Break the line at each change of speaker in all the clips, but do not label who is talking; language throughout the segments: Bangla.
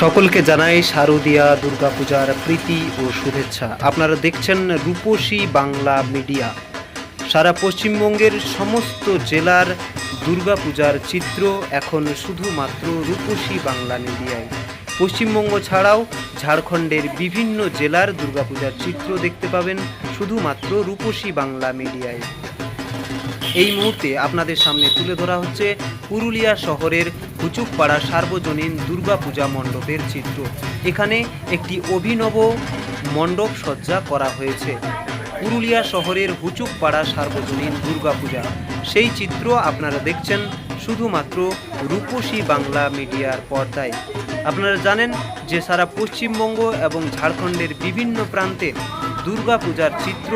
সকলকে জানাই শারদীয়া দুর্গাপূজার প্রীতি ও শুভেচ্ছা। আপনারা দেখছেন রূপসী বাংলা মিডিয়া। সারা পশ্চিমবঙ্গের সমস্ত জেলার দুর্গাপূজার চিত্র এখন শুধুমাত্র রূপসী বাংলা মিডিয়ায়। পশ্চিমবঙ্গ ছাড়াও ঝাড়খণ্ডের বিভিন্ন জেলার দুর্গাপূজার চিত্র দেখতে পাবেন শুধুমাত্র রূপসী বাংলা মিডিয়ায়। এই মুহূর্তে আপনাদের সামনে তুলে ধরা হচ্ছে পুরুলিয়া শহরের হুচুকপাড়া সার্বজনীন দুর্গাপূজা মণ্ডপের চিত্র। এখানে একটি অভিনব মণ্ডপ সজ্জা করা হয়েছে। পুরুলিয়া শহরের হুচুকপাড়া সার্বজনীন দুর্গাপূজা। সেই চিত্র আপনারা দেখছেন শুধুমাত্র রূপসী বাংলা মিডিয়ার পর্দায়। আপনারা জানেন যে সারা পশ্চিমবঙ্গ এবং ঝাড়খণ্ডের বিভিন্ন প্রান্তের দুর্গাপূজার চিত্র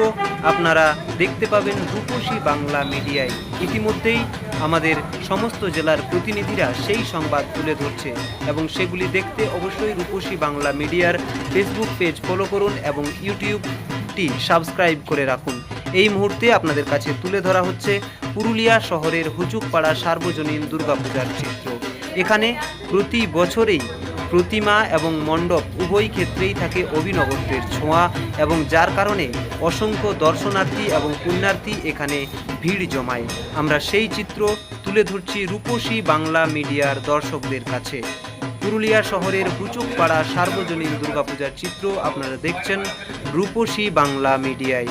আপনারা দেখতে পাবেন রূপসী বাংলা মিডিয়ায়। ইতিমধ্যেই আমাদের সমস্ত জেলার প্রতিনিধিরা সেই সংবাদ তুলে ধরছে এবং সেগুলি দেখতে অবশ্যই রূপসী বাংলা মিডিয়ার ফেসবুক পেজ ফলো করুন এবং ইউটিউবটি সাবস্ক্রাইব করে রাখুন। এই মুহূর্তে আপনাদের কাছে তুলে ধরা হচ্ছে পুরুলিয়া শহরের হুচুকপাড়া সার্বজনীন দুর্গাপূজার চিত্র। এখানে প্রতি বছরেই প্রতিমা এবং মণ্ডপ উভয় ক্ষেত্রেই থাকে অভিনবত্বের ছোঁয়া এবং যার কারণে অসংখ্য দর্শনার্থী এবং পুণ্যার্থী এখানে ভিড় জমায়। আমরা সেই চিত্র তুলে ধরছি রূপসী বাংলা মিডিয়ার দর্শকদের কাছে। পুরুলিয়া শহরের হুচুকপাড়া সার্বজনীন দুর্গাপূজার চিত্র আপনারা দেখছেন রূপসী বাংলা মিডিয়ায়।